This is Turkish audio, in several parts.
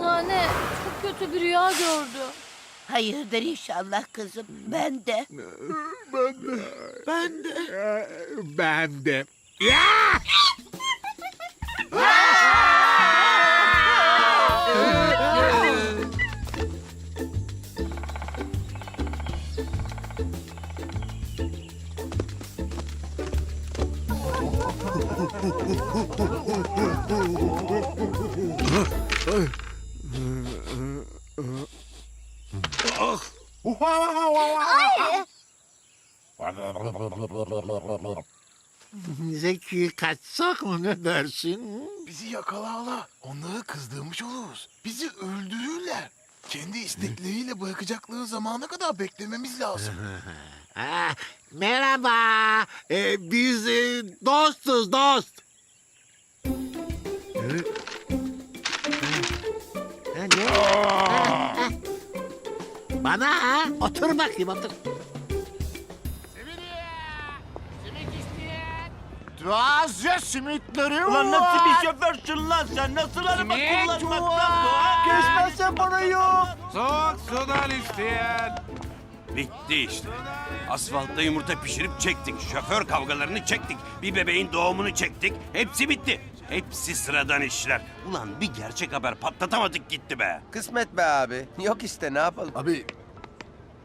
Anneanne çok kötü bir rüya gördü. Hayırdır inşallah kızım. Ben de. Ben de. Ben de. Zeki kaçsak mı ne dersin? Bizi yakalaala. Onları kızdırmış oluruz. Bizi öldürürler. Kendi istekleriyle bırakacakları zamana kadar beklememiz lazım. Ha, merhaba. Ee, biz e, dostuz dost. Ee, ha, ne? Ha. Bana ha? Otur bakayım otur. Taze simitleri Ulan nasıl bir şoförsün lan sen? Nasıl araba kullanmaktan doğa? Kesmezsen bana yok. Soğuk sudan isteyen. Bitti işte. Asfaltta yumurta pişirip çektik. Şoför kavgalarını çektik. Bir bebeğin doğumunu çektik. Hepsi bitti. Hepsi sıradan işler. Ulan bir gerçek haber patlatamadık gitti be. Kısmet be abi. Yok işte ne yapalım. Abi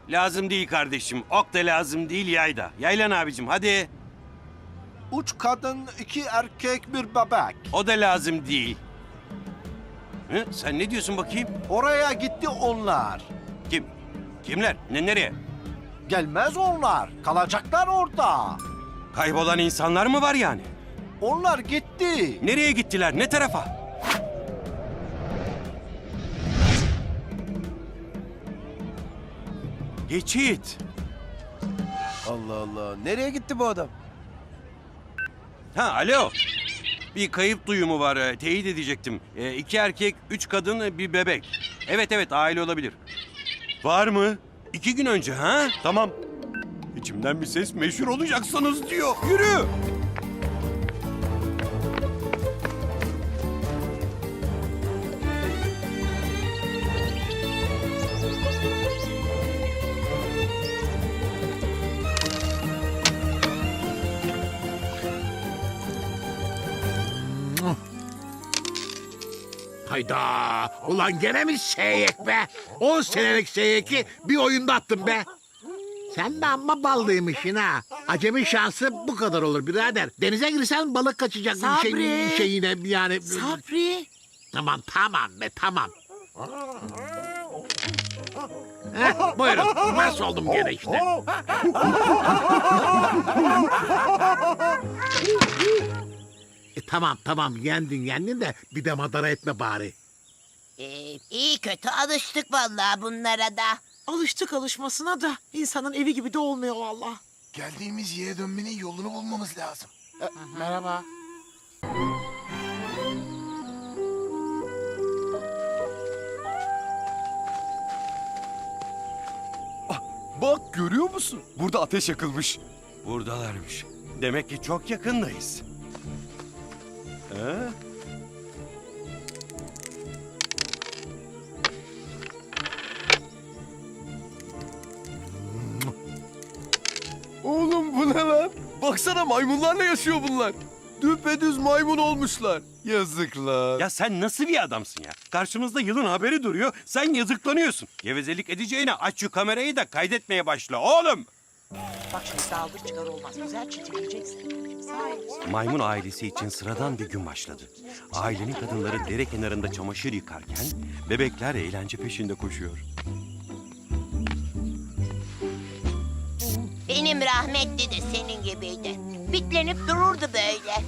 Lazım değil kardeşim. Ok da lazım değil yay da. Yaylan abicim hadi. Üç kadın, iki erkek, bir bebek. O da lazım değil. Hı? Sen ne diyorsun bakayım? Oraya gitti onlar. Kim? Kimler? Ne nereye? Gelmez onlar. Kalacaklar orada. Kaybolan insanlar mı var yani? Onlar gitti. Nereye gittiler? Ne tarafa? Geçit. Allah Allah. Nereye gitti bu adam? Ha alo. Bir kayıp duyumu var. e, Teyit edecektim. E, iki erkek, üç kadın, e, bir bebek. Evet evet aile olabilir. Var mı? İki gün önce ha? Tamam. İçimden bir ses meşhur olacaksınız diyor. Yürü. Hayda. Ulan gene mi seyek be? 10 senelik seyeki bir oyunda attım be. Sen de amma ballıymışsın ha. Acemi şansı bu kadar olur birader. Denize girsen balık kaçacak bir şey, Sabri. şeyine yani. Sabri. Tamam tamam be tamam. Heh, buyurun. Nasıl oldum gene işte. Tamam tamam yendin yendin de bir de madara etme bari. Ee, iyi kötü alıştık vallahi bunlara da. Alıştık alışmasına da insanın evi gibi de olmuyor valla. geldiğimiz yere dönmenin yolunu bulmamız lazım. Merhaba. Bak görüyor musun? Burada ateş yakılmış. Buradalarmış. Demek ki çok yakındayız. Oğlum bu ne lan? Baksana maymunlarla yaşıyor bunlar. Düpedüz maymun olmuşlar. Yazıklar. Ya sen nasıl bir adamsın ya? Karşımızda yılın haberi duruyor. Sen yazıklanıyorsun. Gevezelik edeceğine aç şu kamerayı da kaydetmeye başla oğlum. Bak şimdi saldır çıkar olmaz. Güzel çitleyeceksin. Sahi. Maymun ailesi için sıradan bir gün başladı. Ailenin kadınları dere kenarında çamaşır yıkarken bebekler eğlence peşinde koşuyor. Benim rahmetli de senin gibiydi. Bitlenip dururdu böyle.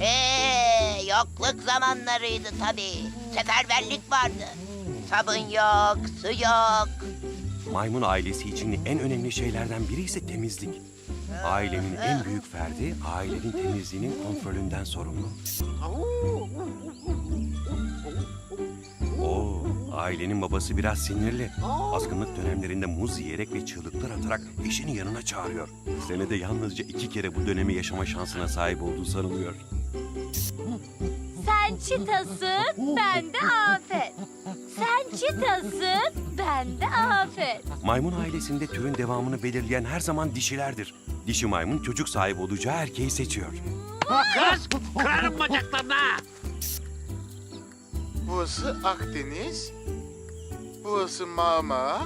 Ee, yokluk zamanlarıydı tabii. Seferberlik vardı. Sabun yok, su yok. Maymun ailesi için en önemli şeylerden biri ise temizlik. Ailenin en büyük ferdi ailenin temizliğinin kontrolünden sorumlu. Oo, ailenin babası biraz sinirli. Azgınlık dönemlerinde muz yiyerek ve çığlıklar atarak eşini yanına çağırıyor. Senede yalnızca iki kere bu dönemi yaşama şansına sahip olduğu sanılıyor. Sen çitasın, ben de Afet. Sen çitasın, ben de Afet. Maymun ailesinde türün devamını belirleyen her zaman dişilerdir. Dişi maymun çocuk sahibi olacağı erkeği seçiyor. Kız kırarım bacaklarını ha. Burası Akdeniz. Burası Marmara.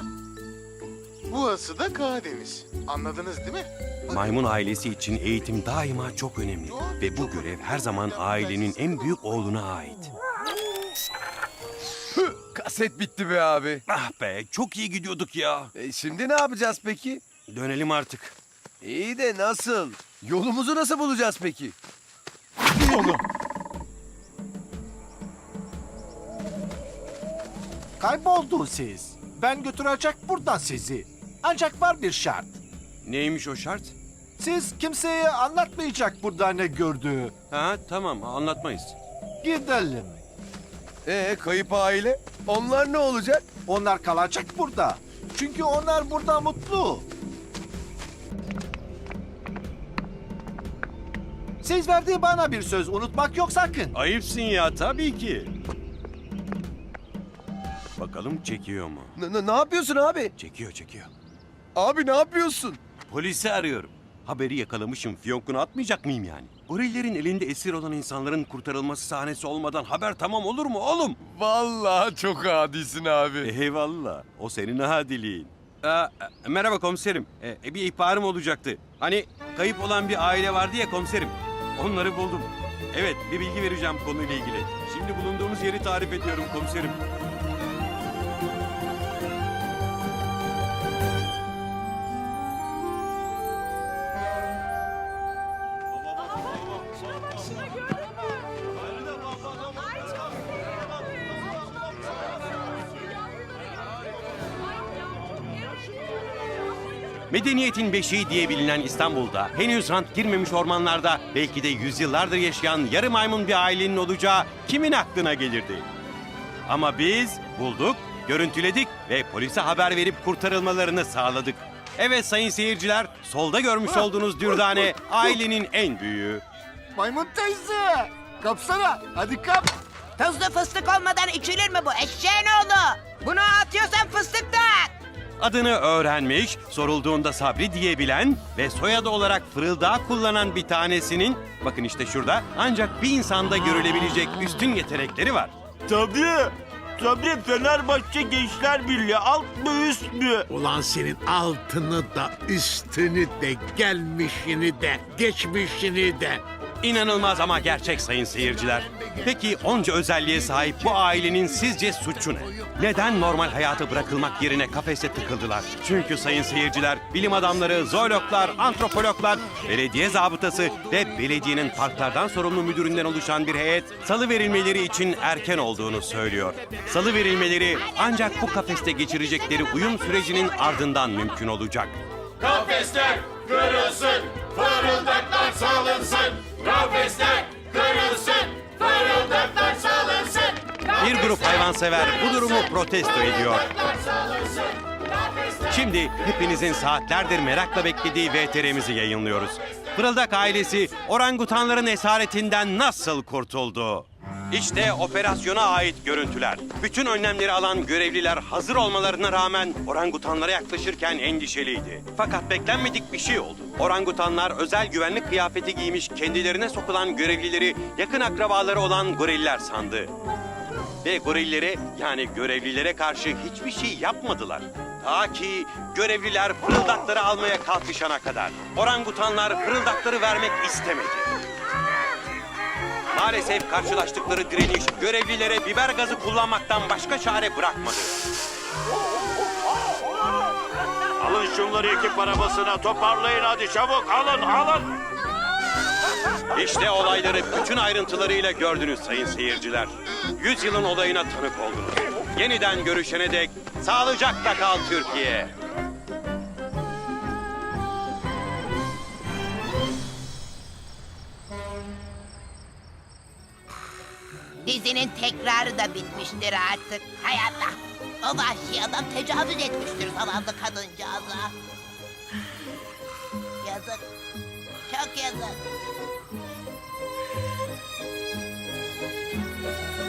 Burası da Karadeniz. Anladınız değil mi? Maymun ailesi için eğitim daima çok önemli ve bu görev her zaman ailenin en büyük oğluna ait. Kaset bitti be abi. Ah be çok iyi gidiyorduk ya. E, şimdi ne yapacağız peki? Dönelim artık. İyi de nasıl? Yolumuzu nasıl bulacağız peki? Kayboldu siz. Ben götürecek buradan sizi. Ancak var bir şart. Neymiş o şart? Siz kimseye anlatmayacak burada ne gördüğü. Ha tamam anlatmayız. Gidelim. Ee kayıp aile? Onlar ne olacak? Onlar kalacak burada. Çünkü onlar burada mutlu. Siz verdiği bana bir söz unutmak yok sakın. Ayıpsın ya tabii ki. Bakalım çekiyor mu? N- n- ne yapıyorsun abi? Çekiyor çekiyor. Abi ne yapıyorsun? Polisi arıyorum. Haberi yakalamışım. Fiyonkunu atmayacak mıyım yani? Gorillerin elinde esir olan insanların kurtarılması sahnesi olmadan haber tamam olur mu oğlum? Vallahi çok adisin abi. Eyvallah. O senin adiliğin. Aa, e, merhaba komiserim. E, bir ihbarım olacaktı. Hani kayıp olan bir aile vardı ya komiserim. Onları buldum. Evet bir bilgi vereceğim konuyla ilgili. Şimdi bulunduğumuz yeri tarif ediyorum komiserim. Medeniyetin beşiği diye bilinen İstanbul'da henüz rant girmemiş ormanlarda belki de yüzyıllardır yaşayan yarı maymun bir ailenin olacağı kimin aklına gelirdi? Ama biz bulduk, görüntüledik ve polise haber verip kurtarılmalarını sağladık. Evet sayın seyirciler, solda görmüş olduğunuz dürdane ailenin en büyüğü. Maymun teyze. Kapsana. Hadi kap. Tuzlu fıstık olmadan içilir mi bu eşeğin oğlu? Bunu atıyorsan fıstık da at. Adını öğrenmiş, sorulduğunda Sabri diyebilen ve soyadı olarak fırıldağı kullanan bir tanesinin, bakın işte şurada, ancak bir insanda görülebilecek üstün yetenekleri var. Tabii. Tabii Fenerbahçe Gençler Birliği alt mı üst mü? Ulan senin altını da üstünü de gelmişini de geçmişini de. İnanılmaz ama gerçek sayın seyirciler. Peki onca özelliğe sahip bu ailenin sizce suçu ne? Neden normal hayatı bırakılmak yerine kafese tıkıldılar? Çünkü sayın seyirciler, bilim adamları, zoologlar, antropologlar, belediye zabıtası ve belediyenin parklardan sorumlu müdüründen oluşan bir heyet salı verilmeleri için erken olduğunu söylüyor. Salı verilmeleri ancak bu kafeste geçirecekleri uyum sürecinin ardından mümkün olacak. Kafesler kırılsın, grup hayvansever bu durumu protesto ediyor. Şimdi hepinizin saatlerdir merakla beklediği VTR'mizi yayınlıyoruz. Fırıldak ailesi orangutanların esaretinden nasıl kurtuldu? İşte operasyona ait görüntüler. Bütün önlemleri alan görevliler hazır olmalarına rağmen orangutanlara yaklaşırken endişeliydi. Fakat beklenmedik bir şey oldu. Orangutanlar özel güvenlik kıyafeti giymiş kendilerine sokulan görevlileri yakın akrabaları olan goriller sandı ve gorillere yani görevlilere karşı hiçbir şey yapmadılar. Ta ki görevliler fırıldakları almaya kalkışana kadar. Orangutanlar fırıldakları vermek istemedi. Maalesef karşılaştıkları direniş görevlilere biber gazı kullanmaktan başka çare bırakmadı. Alın şunları ekip arabasına toparlayın hadi çabuk alın alın. İşte olayları bütün ayrıntılarıyla gördünüz sayın seyirciler. Yüzyılın olayına tanık oldunuz. Yeniden görüşene dek sağlıcakla kal Türkiye. Dizinin tekrarı da bitmiştir artık. Hay Allah. O vahşi adam tecavüz etmiştir zavallı kadıncağıza. Yazık. Çok yazık.